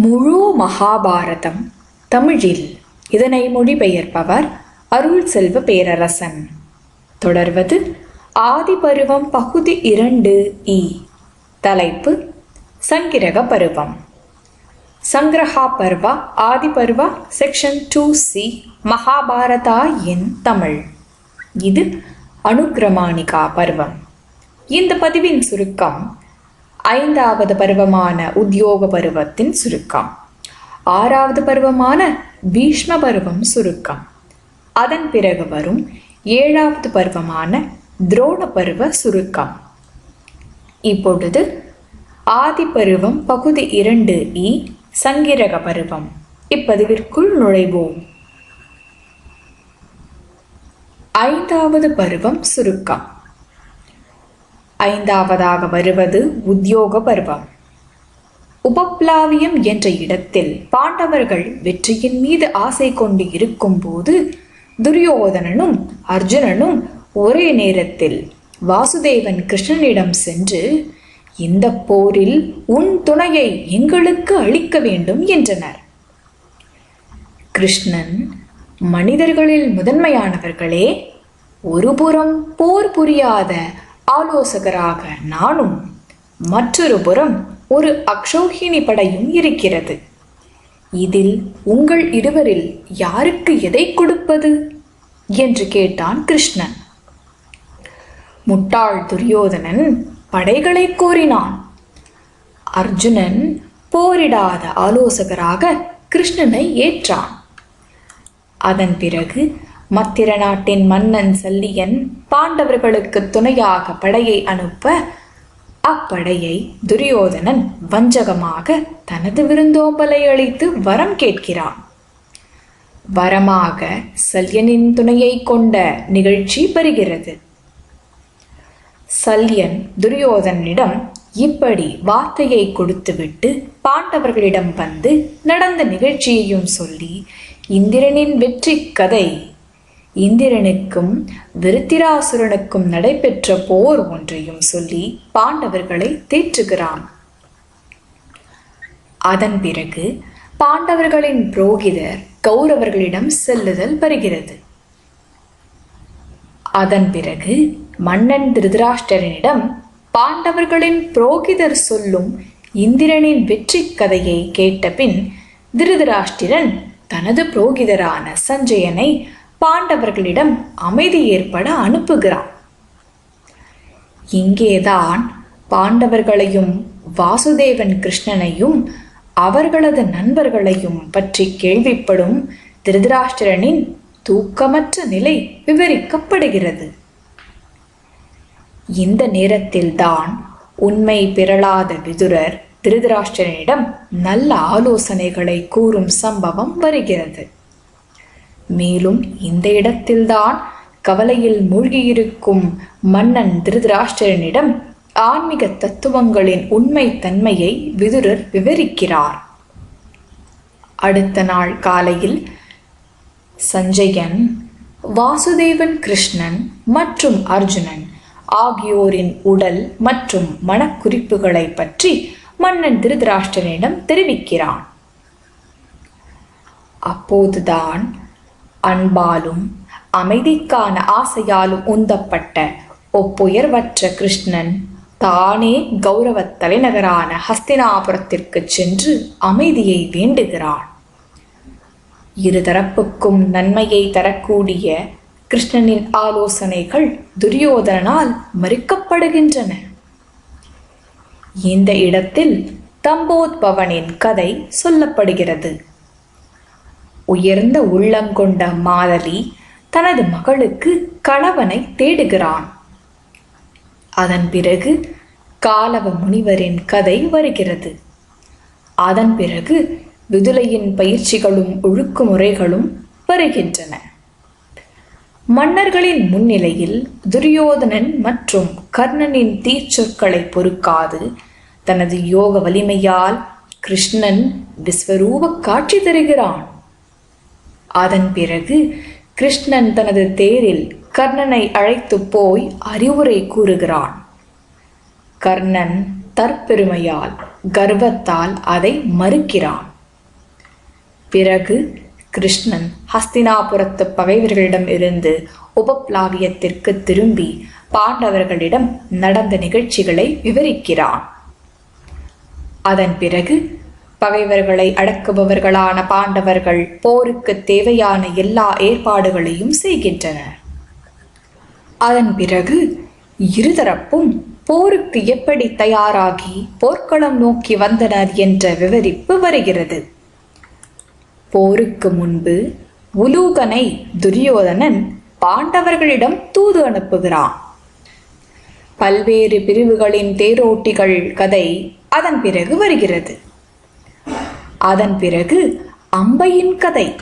முழு மகாபாரதம். தமிழில் இதனை மொழிபெயர்ப்பவர் அருள் செல்வ பேரரசன். தொடர்வது ஆதிபருவம் பகுதி இரண்டு இ. தலைப்பு சங்கிரக பருவம். Sangraha Parva Adiparva section two C Mahabharata in Tamil. இது அனுக்கிரமாணிகா பருவம். இந்த பதிவின் சுருக்கம் ஐந்தாவது பருவமான உத்தியோக பருவத்தின் சுருக்கம். ஆறாவது பருவமான பீஷ்ம பருவம் சுருக்கம். அதன் பிறகு வரும் ஏழாவது பருவமான துரோண பருவ சுருக்கம். இப்பொழுது ஆதி பருவம் பகுதி இரண்டு இ சங்கிரக பருவம். இப்பதிவிற்குள் நுழைவோம். ஐந்தாவது பருவம் சுருக்கம். ஐந்தாவதாக வருவது உத்தியோக பருவம். உபப்ளாவியம் என்ற இடத்தில் பாண்டவர்கள் வெற்றியின் மீது ஆசை கொண்டு இருக்கும்போது துரியோதனனும் அர்ஜுனனும் ஒரே நேரத்தில் வாசுதேவன் கிருஷ்ணனிடம் சென்று இந்த போரில் உன் துணையை எங்களுக்கு அளிக்க வேண்டும் என்றனர். கிருஷ்ணன் மனிதர்களில் முதன்மையானவர்களே ஒருபுறம் போர் புரியாத ஆலோசகராக நானும் மற்றொரு புறம் ஒரு அக்ஷௌஹினி படையும் இருக்கிறது. இதில் உங்கள் இருவரில் யாருக்கு எதை கொடுப்பது? என்று கேட்டான் கிருஷ்ணன். முட்டாள் துரியோதனன் படைகளை கோரினான். அர்ஜுனன் போரிடாத ஆலோசகராக கிருஷ்ணனை ஏற்றான். அதன் பிறகு மத்திர நாட்டின் மன்னன் சல்லியன் பாண்டவர்களுக்கு துணையாக படையை அனுப்ப அப்படையை துரியோதனன் வஞ்சகமாக தனது விருந்தோம்பலை அளித்து வரம் கேட்கிறான். வரமாக சல்யனின் துணையை கொண்ட நிகழ்ச்சி பெறுகிறது. சல்யன் துரியோதனிடம் இப்படி வார்த்தையை கொடுத்துவிட்டு பாண்டவர்களிடம் வந்து நடந்த நிகழ்ச்சியையும் சொல்லி இந்திரனின் வெற்றி கதை இந்திரனுக்கும் விருத்திராசுரனுக்கும் நடைபெற்ற போர் ஒன்றையும் சொல்லி பாண்டவர்களை தேற்றுகிறான். அதன் பிறகு பாண்டவர்களின் புரோகிதர் கௌரவர்களிடம் செல்லுதல் வருகிறது. அதன் பிறகு மன்னன் திருதராஷ்டரனிடம் பாண்டவர்களின் புரோகிதர் சொல்லும் இந்திரனின் வெற்றி கதையை கேட்டபின் திருதராஷ்டிரன் தனது புரோகிதரான சஞ்சயனை பாண்டவர்களிடம் அமைதி ஏற்பட அனுப்புகிறான். இங்கேதான் பாண்டவர்களையும் வாசுதேவன் கிருஷ்ணனையும் அவர்களது நண்பர்களையும் பற்றி கேள்விப்படும் திருதராஷ்டிரனின் தூக்கமற்ற நிலை விவரிக்கப்படுகிறது. இந்த நேரத்தில்தான் உண்மை பிறளாத விதுரர் திருதராஷ்டிரனிடம் நல்ல ஆலோசனைகளை கூறும் சம்பவம் வருகிறது. மேலும் இந்த இடத்தில்தான் கவலையில் மூழ்கியிருக்கும் மன்னன் திருதராஷ்டிரனிடம் ஆன்மீக தத்துவங்களின் உண்மை தன்மையை விதுரர் விவரிக்கிறார். அடுத்த நாள் காலையில் சஞ்சயன் வாசுதேவன் கிருஷ்ணன் மற்றும் அர்ஜுனன் ஆகியோரின் உடல் மற்றும் மனக்குறிப்புகளை பற்றி மன்னன் திருதராஷ்டிரனிடம் தெரிவிக்கிறான். அப்போதுதான் அன்பாலும் அமைதிக்கான ஆசையாலும் உந்தப்பட்ட ஒப்புயர்வற்ற கிருஷ்ணன் தானே கௌரவ தலைநகரான ஹஸ்தினாபுரத்திற்கு சென்று அமைதியை வேண்டுகிறான் இருதரப்புக்கும் நன்மையை தரக்கூடிய கிருஷ்ணனின் ஆலோசனைகள் துரியோதனால் மறுக்கப்படுகின்றன. இந்த இடத்தில் தம்போத்பவனின் கதை சொல்லப்படுகிறது. உயர்ந்த உள்ளங்கொண்ட மாதலி தனது மகளுக்கு கணவனை தேடுகிறான். அதன் பிறகு காலவ முனிவரின் கதை வருகிறது. அதன் பிறகு விதுலையின் பயிற்சிகளும் ஒழுக்குமுறைகளும் வருகின்றன. மன்னர்களின் முன்னிலையில் துரியோதனன் மற்றும் கர்ணனின் தீச்சொற்களை பொறுக்காது தனது யோக வலிமையால் கிருஷ்ணன் விஸ்வரூப காட்சி தருகிறான். அதன் பிறகு கிருஷ்ணன் தனது தேரில் கர்ணனை அழைத்து போய் அறிவுரை கூறுகிறான். கர்ணன் தற்பெருமையால் கர்வத்தால் அதை மறுக்கிறான். பிறகு கிருஷ்ணன் ஹஸ்தினாபுரத்து பகைவர்களிடம் இருந்து உபப்ளாவியத்திற்கு திரும்பி பாண்டவர்களிடம் நடந்த நிகழ்ச்சிகளை விவரிக்கிறான். அதன் பிறகு பகைவர்களை அடக்குபவர்களான பாண்டவர்கள் போருக்கு தேவையான எல்லா ஏற்பாடுகளையும் செய்கின்றனர் அதன் பிறகு இருதரப்பும் போருக்கு எப்படி தயாராகி போர்க்களம் நோக்கி வந்தனர் என்ற விவரிப்பு வருகிறது. போருக்கு முன்பு உலூகனை துரியோதனன் பாண்டவர்களிடம் தூது அனுப்புகிறான். பல்வேறு பிரிவுகளின் தேரோட்டிகள் கதை அதன் பிறகு வருகிறது. அதன் பிறகு அம்பையின் கதை.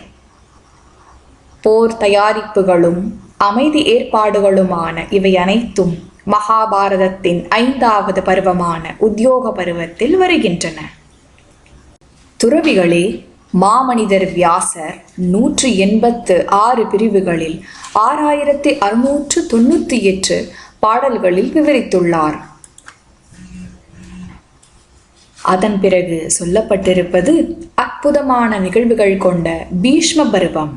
போர் தயாரிப்புகளும் அமைதி ஏற்பாடுகளுமான இவை அனைத்தும் மகாபாரதத்தின் ஐந்தாவது பருவமான உத்தியோக பருவத்தில் வருகின்றன. துறவிகளே மாமனிதர் வியாசர் நூற்றி எண்பத்து ஆறு பிரிவுகளில் ஆறாயிரத்தி அறுநூற்று தொண்ணூற்றி எட்டு பாடல்களில் விவரித்துள்ளார். அதன் பிறகு சொல்லப்பட்டிருப்பது அற்புதமான நிகழ்வுகள் கொண்ட பீஷ்ம பருவம்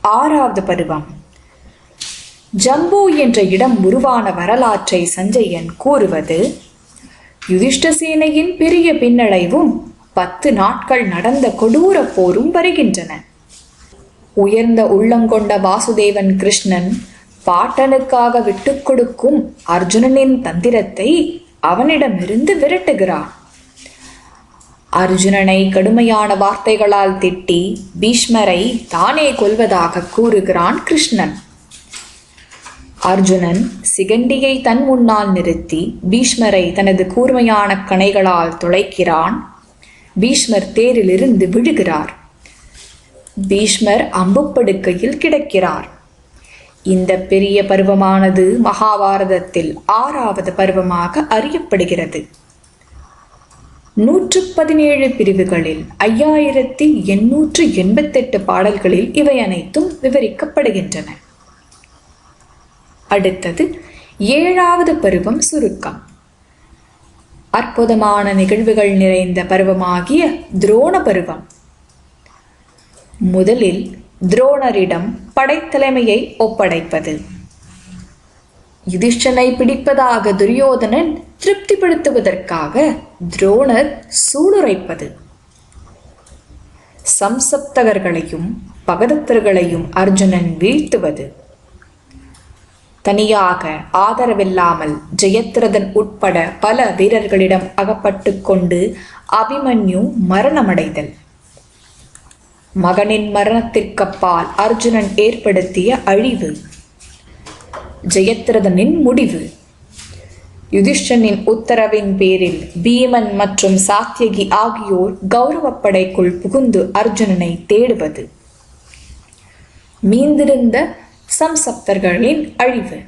ஆறாவது பருவம். ஜம்பு என்ற இடம் உருவான வரலாற்றை சஞ்சயன் கூறுவது யுதிஷ்டசேனையின் பெரிய பின்னடைவும் பத்து நாட்கள் நடந்த கொடூர போரும் வருகின்றன. உயர்ந்த உள்ளங்கொண்ட வாசுதேவன் கிருஷ்ணன் பாட்டனுக்காக விட்டுக் கொடுக்கும் அர்ஜுனனின் தந்திரத்தை அவனிடமிருந்து விரட்டுகிறான். அர்ஜுனனை கடுமையான வார்த்தைகளால் திட்டி பீஷ்மரை தானே கொல்வதாக கூறுகிறான் கிருஷ்ணன். அர்ஜுனன் சிகண்டியை தன் முன்னால் நிறுத்தி பீஷ்மரை தனது கூர்மையான கணைகளால் துளைக்கிறான் பீஷ்மர் தேரிலிருந்து விழுகிறார். பீஷ்மர் அம்புப்படுக்கையில் கிடக்கிறார். இந்த பெரிய பருவமானது மகாபாரதத்தில் ஆறாவது பருவமாக அறியப்படுகிறது. நூற்று பதினேழு பிரிவுகளில் ஐயாயிரத்தி எண்ணூற்று எண்பத்தெட்டு பாடல்களில் இவை அனைத்தும் விவரிக்கப்படுகின்றன. அடுத்தது ஏழாவது பருவம் சுருக்கம். அற்புதமான நிகழ்வுகள் நிறைந்த பருவமாகிய துரோண பருவம். முதலில் துரோணரிடம் படைத்தலைமையை ஒப்படைப்பது. யுதிஷ்டனை பிடிப்பதாக துரியோதனன் திருப்திப்படுத்துவதற்காக துரோணர் சூளுரைப்பது. சம்சப்தகர்களையும் பகதத்தர்களையும் அர்ஜுனன் வீழ்த்துவது. தனியாக ஆதரவில்லாமல் ஜெயத்ரதன் உட்பட பல வீரர்களிடம் அகப்பட்டு கொண்டு அபிமன்யு மரணமடைதல். மகனின் மரணத்திற்கப்பால் அர்ஜுனன் ஏற்படுத்திய அழிவு. ஜெயத்ரதனின் முடிவு. யுதிஷ்டனின் உத்தரவின் பேரில் பீமன் மற்றும் சாத்தியகி ஆகியோர் கௌரவப்படைக்குள் புகுந்து அர்ஜுனனை தேடுவது. மீந்திருந்த சம்சப்தர்களின் அழிவு.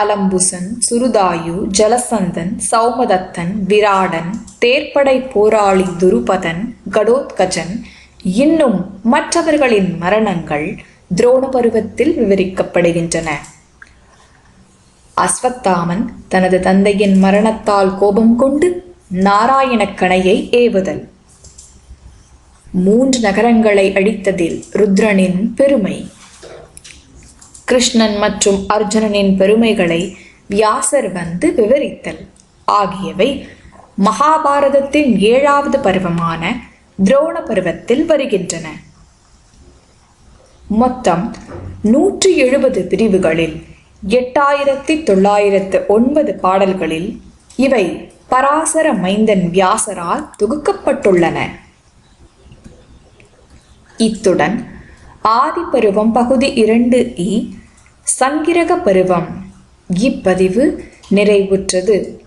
அலம்புசன் சுருதாயு ஜலசந்தன் சௌமதத்தன் விராடன் தேர்ப்படை போராளி துருபதன் கடோத்கஜன் இன்னும் மற்றவர்களின் மரணங்கள் துரோண பருவத்தில் விவரிக்கப்படுகின்றன. அஸ்வத்தாமன் தனது தந்தையின் மரணத்தால் கோபம் கொண்டு நாராயணக் கணையை ஏவுதல். மூன்று நகரங்களை அழித்ததில் ருத்ரனின் பெருமை. கிருஷ்ணன் மற்றும் அர்ஜுனனின் பெருமைகளை வியாசர் வந்து விவரித்தல். ஆகியவை மகாபாரதத்தின் ஏழாவது பருவமான துரோண பருவத்தில் வருகின்றன. மொத்தம் நூற்றி எழுபது பிரிவுகளில் எட்டாயிரத்தி தொள்ளாயிரத்து ஒன்பது பாடல்களில் இவை பராசர மைந்தன் வியாசரால் தொகுக்கப்பட்டுள்ளன. இத்துடன் ஆதிப்பருவம் பகுதி இரண்டு இ சங்கிரக பருவம் இப்பதிவு நிறைவுற்றது.